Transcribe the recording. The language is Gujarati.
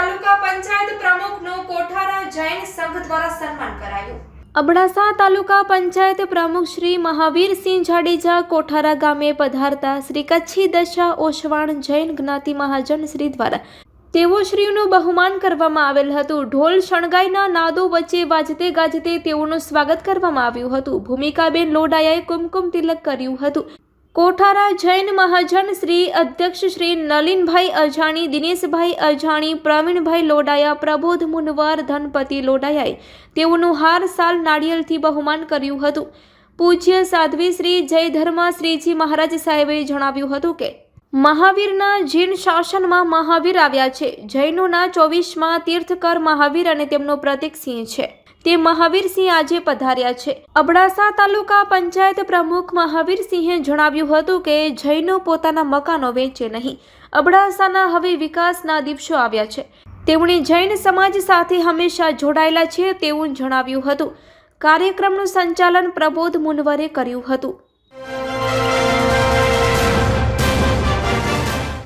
તાલુકા પંચાયત પ્રમુખનો કોઠારા જૈન સંઘ દ્વારા સન્માન કરાયું. અબડાસા તાલુકા પંચાયત પ્રમુખ શ્રી મહાવીરસિંહ જાડેજા કોઠારા ગામે પધારતા શ્રી કચ્છી દશા ઓશવાણ જૈન જ્ઞાતિ મહાજન શ્રી દ્વારા તેઓ શ્રીનું બહુમાન કરવામાં આવેલ હતું. ઢોલ શણગાઈના નાદો વચ્ચે વાજતે ગાજતે તેઓનું સ્વાગત કરવામાં આવ્યું હતું. ભૂમિકાબેન લોડાયાએ કુમકુમ તિલક કર્યું હતું. કોઠારા જૈન મહાજન શ્રી અધ્યક્ષ શ્રી નલિનભાઈ અજાણી, દિનેશભાઈ અજાણી, પ્રવીણભાઈ લોડાયા પ્રબોધ મુનવાર, ધનપતિ લોડાયાએ તેઓનું હાર સાલ નાળિયેરથી બહુમાન કર્યું હતું. પૂજ્ય સાધ્વી શ્રી જય ધર્મા શ્રીજી મહારાજ સાહેબે જણાવ્યું હતું કે, મહાવીરના જૈન શાસનમાં મહાવીર આવ્યા છે. જૈનોના ચોવીસમાં તીર્થકર મહાવીર અને તેમનો પ્રતિક સિંહ છે. તે મહાવીરસિંહ આજે પધાર્યા છે. અબડાસા તાલુકા પંચાયત પ્રમુખ મહાવીરસિંહે જણાવ્યું હતું કે જૈનો પોતાના મકાનો વેચે નહીં. અબડાસાના હવે વિકાસના દિવસો આવ્યા છે. તેમણે જૈન સમાજ સાથે હંમેશા જોડાયેલા છે તેવું જણાવ્યું હતું. કાર્યક્રમનું સંચાલન પ્રબોધ મુનવરે કર્યું હતું.